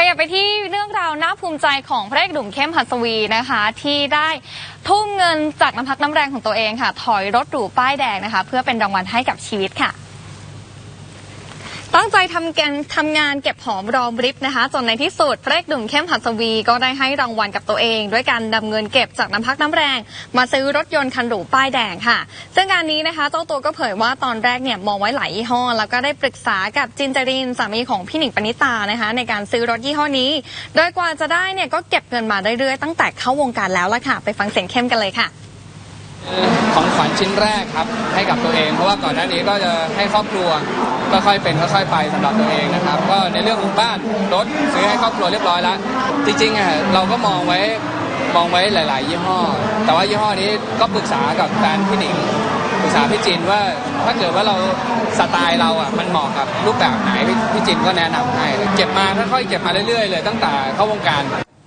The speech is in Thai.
ขยับไปที่เรื่องราวน่าภูมิใจของพระเอกหนุ่มเข้มหัสวีนะคะ ที่ได้ทุ่มเงินจากน้ำพักน้ำแรงของตัวเองค่ะ ถอยรถหรูป้ายแดงนะคะ เพื่อเป็นรางวัลให้กับชีวิตค่ะ ตั้งใจทำงานทำงานเก็บหอมรอมริบนะคะ จนในที่สุดพระเอกหนุ่มเข้มหัสวีก็ได้ให้รางวัลกับตัวเอง ด้วยการนำเงินเก็บจากน้ำพักน้ำแรง มาซื้อรถยนต์คันหรูป้ายแดงค่ะ ซึ่งงานนี้นะคะเจ้าตัวก็เผยว่าตอนแรกเนี่ยมองไว้หลายยี่ห้อ แล้วก็ได้ปรึกษากับจินจรินสามีของพี่หนิงปณิตานะคะ ในการซื้อรถยี่ห้อนี้ โดยกว่าจะได้เนี่ยก็เก็บเงินมาเรื่อยๆตั้งแต่เข้าวงการแล้วละค่ะ ไปฟังเสียงเข้มกันเลยค่ะ ขวัญชิ้นแรกครับให้กับตัวเอง เพราะว่าก่อนหน้านี้ก็จะให้ครอบครัวก็ค่อยเป็นค่อยไปสำหรับตัวเองนะครับ ก็ในเรื่องของบ้านรถซื้อให้ครอบครัวเรียบร้อยแล้ว จริงๆอะเราก็มองไว้มองไว้หลาย ๆ ยี่ห้อ แต่ว่ายี่ห้อนี้ก็ปรึกษากับแฟนพี่หนิงปรึกษาพี่จินว่าถ้าเกิดว่าเราสไตล์เราอะมันเหมาะกับรูปแบบไหนพี่พี่จินก็แนะนำให้เก็บมาค่อยๆเก็บมาเรื่อยๆเลยตั้งแต่เข้าวงการ